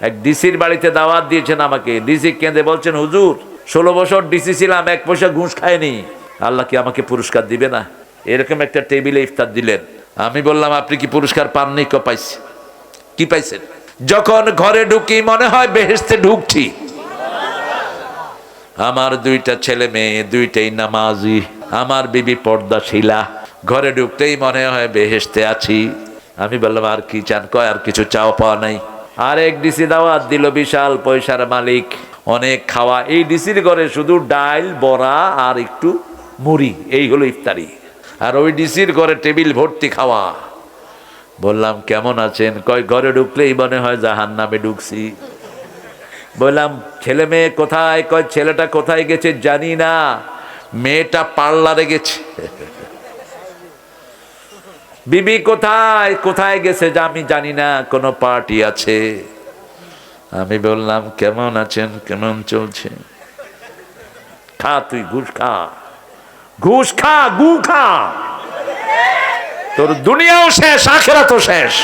এক ডিসির বাড়িতে দাওয়াত দিয়েছেন আমাকে। ডিসি কেঁদে বলছেন, হুজুর, ষোলো বছর ডিসি ছিলাম, এক পয়সা ঘুষ খায়নি আল্লাহ কি আমাকে পুরস্কার দিবে না? এরকম একটা টেবিলে ইফতার দিলেন। আমি বললাম, আপনি কি পুরস্কার পাননি? ক, পাইছি। কি পাইছেন? যখন ঘরে ঢুকি মনে হয় বেহেস্তে ঢুকছি। আমার দুইটা ছেলে মেয়ে, দুইটাই নামাজি। আমার বিবি পর্দাশীলা। ঘরে ঢুকতেই মনে হয় বেহেস্তে আছি। আমি বললাম, আর কি চান? কয়, আর কিছু চাও পাওয়া নাই? আর এক ডিসি দাওয়াত দিল বিশাল পয়সার মালিক। অনেক খাওয়া। এই ডিসির ঘরে শুধু ডাল বড়া আর একটু মুড়ি। এই হলো ইফতারি। আর ওই ডিসির ঘরে টেবিল ভর্তি খাওয়া। বললাম, কেমন আছেন? কয়, ঘরে ঢুকলেই মনে হয় জাহান নামে ঢুকছি। বললাম, ছেলে মেয়ে কোথায়? কয়, ছেলেটা কোথায় গেছে জানি না। মেয়েটা পার্লারে গেছে। বিবি কোথায়? কোথায় গেছে যে আমি জানি না, কোনো পার্টি আছে? আমি বললাম, কেমন আছেন? কেমন চলছে? খা তুই, ঘুষ খা। ঘুষ খা, গু খা। তোর দুনিয়াও শেষ আখেরা তো শেষ।